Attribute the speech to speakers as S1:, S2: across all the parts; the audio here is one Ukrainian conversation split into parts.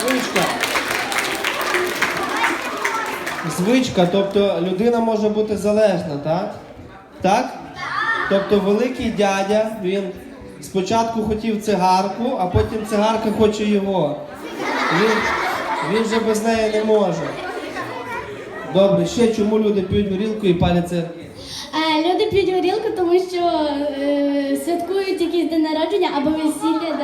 S1: Звичка. Звичка, тобто людина може бути залежна, так? Так? Тобто великий дядя, він спочатку хотів цигарку, а потім цигарка хоче його. Він, він же без неї не може. Добре, ще чому люди п'ють горілку і палять цигарки?
S2: Е, Люди п'ють горілку, тому що е, святкують якийсь день народження або весілля,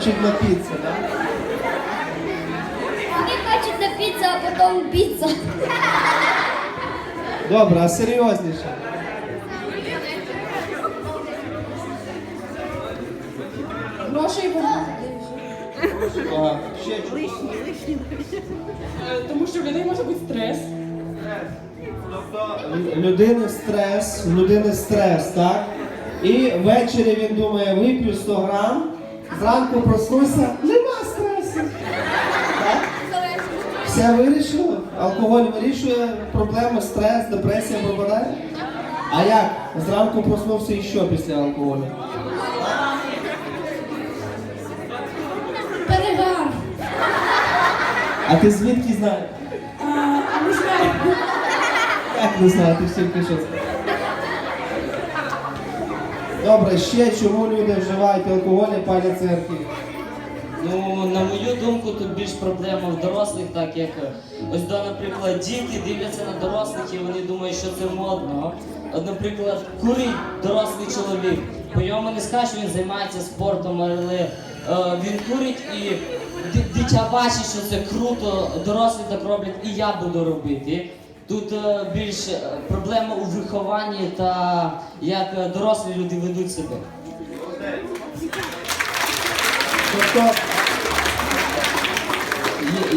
S2: Хочуть
S1: напитися, так?
S2: Вони хочуть напітися, а потім піца.
S1: Добре, а серйозніше.
S2: Грошей
S1: Ага. Ще чому?
S3: Е, Тому що в людей може бути стрес.
S1: Тобто людини стрес, людини стрес, так? І ввечері він думає, вип'ю 100 грам, зранку проснуся, нема стресу. Так? Все вирішило? Алкоголь вирішує проблеми, стрес, депресія пропадає? А як? Зранку проснувся і що після алкоголю?
S2: Перегар.
S1: А ти звідки знаєш?
S3: Не знаю.
S1: Як не знаю, ти всім пишеш. Добре, ще чому люди вживають алкоголь і палять церкві?
S4: Ну, на мою думку, тут більш проблема в дорослих, так як е, ось до, наприклад, діти дивляться на дорослих і вони думають, що це модно. От, наприклад, курить дорослий чоловік. По ньому не скажеш, він займається спортом, але е, він курить і дитя бачить, що це круто, дорослі так роблять, і я буду робити. Тут е, більш е, проблема у вихованні та як е, дорослі люди ведуть себе.
S1: Тобто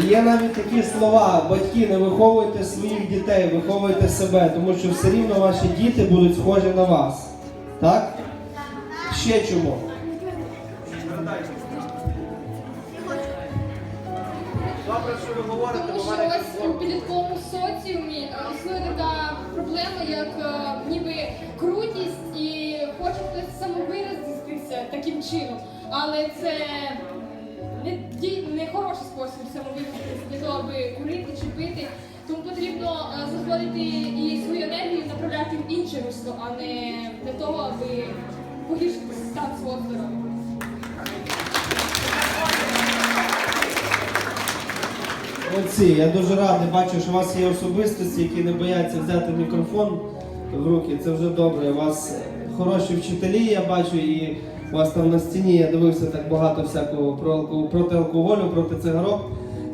S1: є- є навіть такі слова, батьки, не виховуйте своїх дітей, виховуйте себе, тому що все рівно ваші діти будуть схожі на вас. Так? Ще чому?
S5: Таким чином. Але це не, не хороший спосіб самовиразитися для того, аби курити чи пити. Тому потрібно е, знаходити і свою енергію направляти в інше русло, а не для того, аби погіршити стан свого здоров'я.
S1: Молодці, я дуже радий, бачу, що у вас є особистості, які не бояться взяти мікрофон в руки. Це вже добре. У вас хороші вчителі, я бачу, і у вас там на стіні я дивився так багато всякого про проти алкоголю, проти цигарок.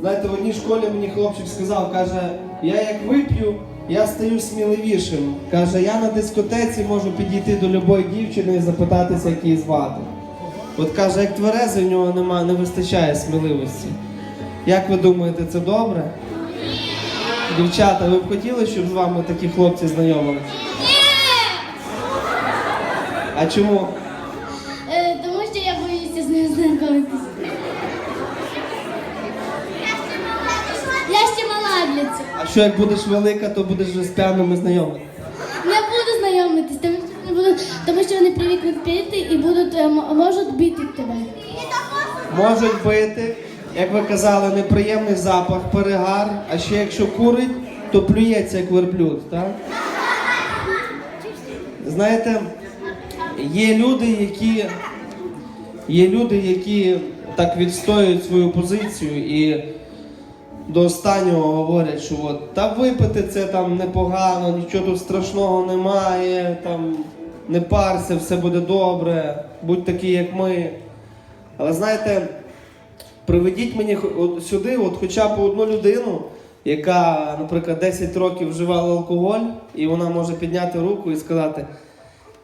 S1: Знаєте, в одній школі мені хлопчик сказав, каже, я як вип'ю, я стаю сміливішим. Каже, я на дискотеці можу підійти до любої дівчини і запитатися, як її звати. От каже, як тверезий, в нього немає, не вистачає сміливості. Як ви думаєте, це добре? Дівчата, ви б хотіли, щоб з вами такі хлопці знайомилися? А чому?
S2: Е, я з ним знайомитися. Я ще мала для цього.
S1: А що як будеш велика, то будеш вже з п'яними знайомитися?
S2: Не буду знайомитись, тому що, не буду, тому що вони привикнуть пити і будуть, е, м- можуть бити тебе.
S1: Можуть бити, як ви казали, неприємний запах, перегар, а ще якщо курить, то плюється як верблюд, так? Знаєте, є люди, які є люди, які так відстоюють свою позицію і до останнього говорять, що от та випити це там непогано, нічого тут страшного немає, там не парся, все буде добре, будь такий, як ми. Але знаєте, приведіть мені от сюди, от хоча б одну людину, яка, наприклад, 10 років вживала алкоголь, і вона може підняти руку і сказати: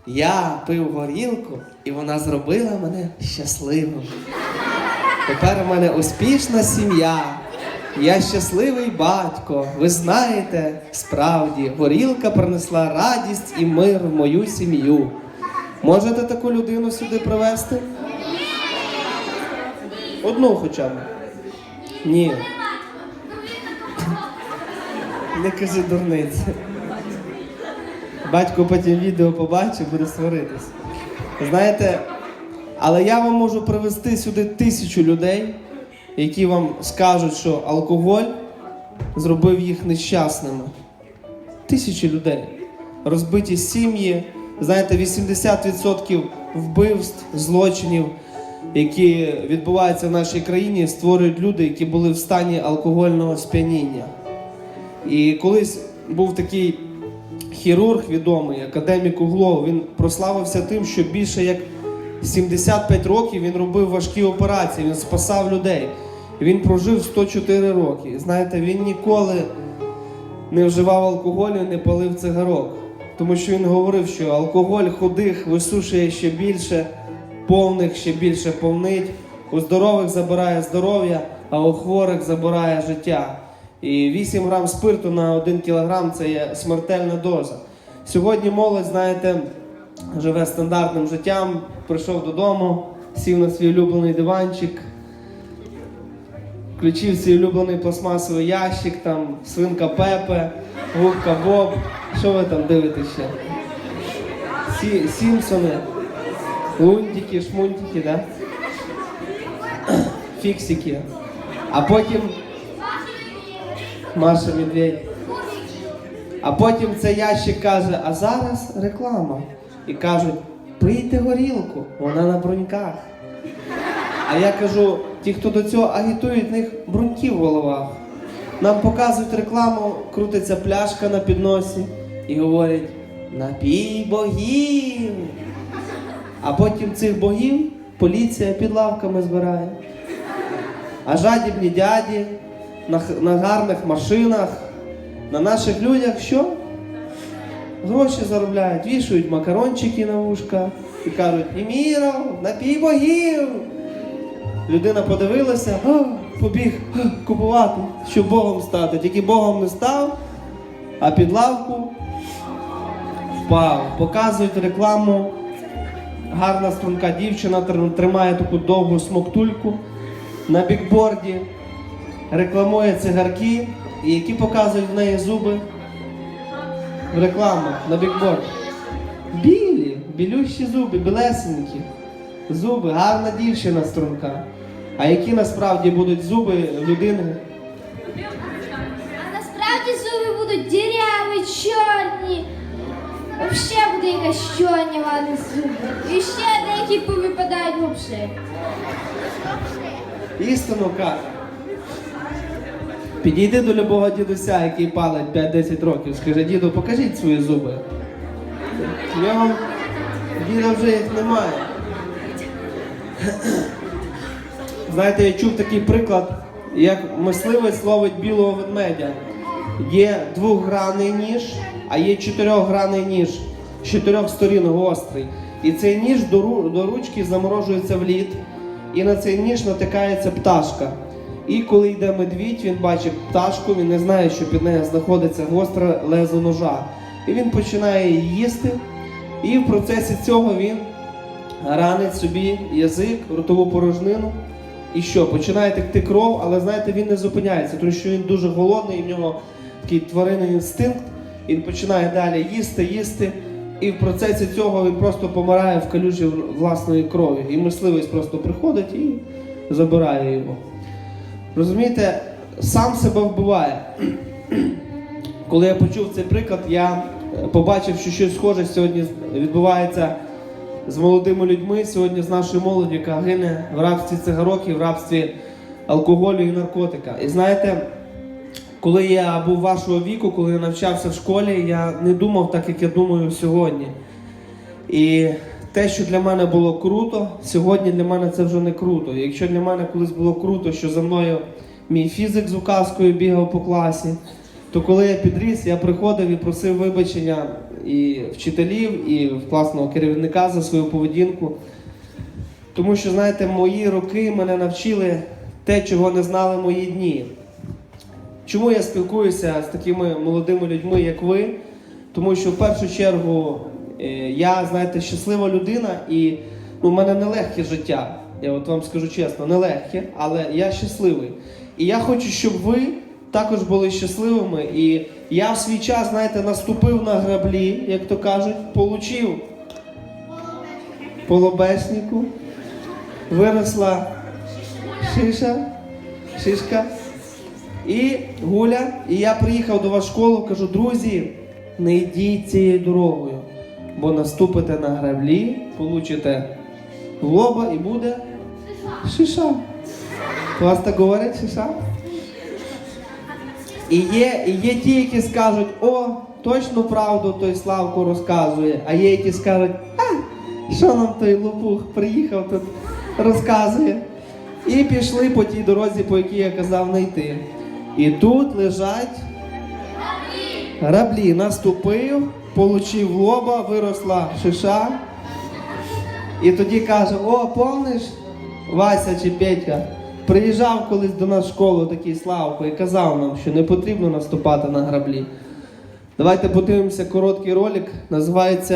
S1: я пив горілку, і вона зробила мене щасливим. Тепер у мене успішна сім'я. Я щасливий батько. Ви знаєте, справді горілка принесла радість і мир в мою сім'ю. Можете таку людину сюди привезти? Одну хоча б. Ні. Не кажи дурниці. Батько потім відео побачить, буде сваритись. Знаєте, але я вам можу привести сюди тисячу людей, які вам скажуть, що алкоголь зробив їх нещасними. Тисячі людей. Розбиті сім'ї. Знаєте, 80% вбивств, злочинів, які відбуваються в нашій країні, створюють люди, які були в стані алкогольного сп'яніння. І колись був такий хірург відомий, академік Углов, він прославився тим, що більше як 75 років він робив важкі операції, він спасав людей. Він прожив 104 роки. Знаєте, він ніколи не вживав алкоголю, не палив цигарок. Тому що він говорив, що алкоголь худих висушує ще більше, повних ще більше повнить, у здорових забирає здоров'я, а у хворих забирає життя. І 8 грам спирту на 1 кілограм це є смертельна доза. Сьогодні молодь, знаєте, живе стандартним життям, прийшов додому, сів на свій улюблений диванчик, включив свій улюблений пластмасовий ящик, там свинка Пепе, губка Боб. Що ви там дивитесь ще? Сі, Сімпсони, лунтики, шмунтики, да? Фіксики. А потім Маша Медведь. А потім цей ящик каже, а зараз реклама. І кажуть, пийте горілку, вона на бруньках. А я кажу, ті, хто до цього агітують, в них бруньки в головах. Нам показують рекламу, крутиться пляшка на підносі і говорять, напій богів. А потім цих богів поліція під лавками збирає. А жадібні дяді на, на гарних машинах, на наших людях що? Гроші заробляють, вішають макарончики на вушка і кажуть, Німіров, напій богів. Людина подивилася, «А, побіг а, купувати, щоб Богом стати. Тільки Богом не став, а під лавку впав. Показують рекламу. Гарна струнка дівчина тримає таку довгу смоктульку на бікборді, рекламує цигарки, і які показують в неї зуби в рекламах на бікборді. Білі, білющі зуби, білесенькі. Зуби, гарна дівчина струнка. А які насправді будуть зуби людини?
S2: А насправді зуби будуть діряві, чорні. Взагалі буде якась чорня ладно зуби. І ще деякі повипадають взагалі.
S1: Істину каже. Підійди до любого дідуся, який палить 5-10 років, скажи, діду, покажіть свої зуби. В нього діда вже їх немає. Знаєте, я чув такий приклад, як мисливець ловить білого ведмедя. Є двохгранний ніж, а є чотирьохгранний ніж, з чотирьох сторін гострий. І цей ніж до, ру- до ручки заморожується в лід, і на цей ніж натикається пташка. І коли йде медвідь, він бачить пташку, він не знає, що під нею знаходиться гостре лезо ножа. І він починає її їсти, і в процесі цього він ранить собі язик, ротову порожнину. І що, починає текти кров, але знаєте, він не зупиняється, тому що він дуже голодний, і в нього такий тваринний інстинкт. Він починає далі їсти, їсти. І в процесі цього він просто помирає в калюжі власної крові. І мисливець просто приходить і забирає його. Розумієте, сам себе вбиває. Коли я почув цей приклад, я е, побачив, що щось схоже сьогодні відбувається з молодими людьми, сьогодні з нашою молоддю, яка гине в рабстві цигарок і в рабстві алкоголю і наркотика. І знаєте, коли я був вашого віку, коли я навчався в школі, я не думав так, як я думаю сьогодні. І те, що для мене було круто, сьогодні для мене це вже не круто. Якщо для мене колись було круто, що за мною мій фізик з указкою бігав по класі, то коли я підріс, я приходив і просив вибачення і вчителів, і класного керівника за свою поведінку. Тому що, знаєте, мої роки мене навчили те, чого не знали мої дні. Чому я спілкуюся з такими молодими людьми, як ви? Тому що в першу чергу я, знаєте, щаслива людина і ну, в мене нелегке життя. Я от вам скажу чесно, нелегке, але я щасливий. І я хочу, щоб ви також були щасливими. І я в свій час, знаєте, наступив на граблі, як то кажуть, получив полобеснику, виросла шиша, шишка. І гуля, і я приїхав до вас в школу, кажу, друзі, не йдіть цією дорогою, бо наступите на граблі, получите в лоба і буде шиша. У вас так говорять шиша? І є, і є ті, які скажуть, о, точну правду той Славко розказує, а є, які скажуть, а, що нам той лопух приїхав тут, розказує. І пішли по тій дорозі, по якій я казав не йти. І тут лежать граблі. Наступив, получив лоба, виросла шиша. І тоді каже: О, помниш, Вася чи Петя, приїжджав колись до нас в школу такий Славко і казав нам, що не потрібно наступати на граблі. Давайте подивимося короткий ролик, називається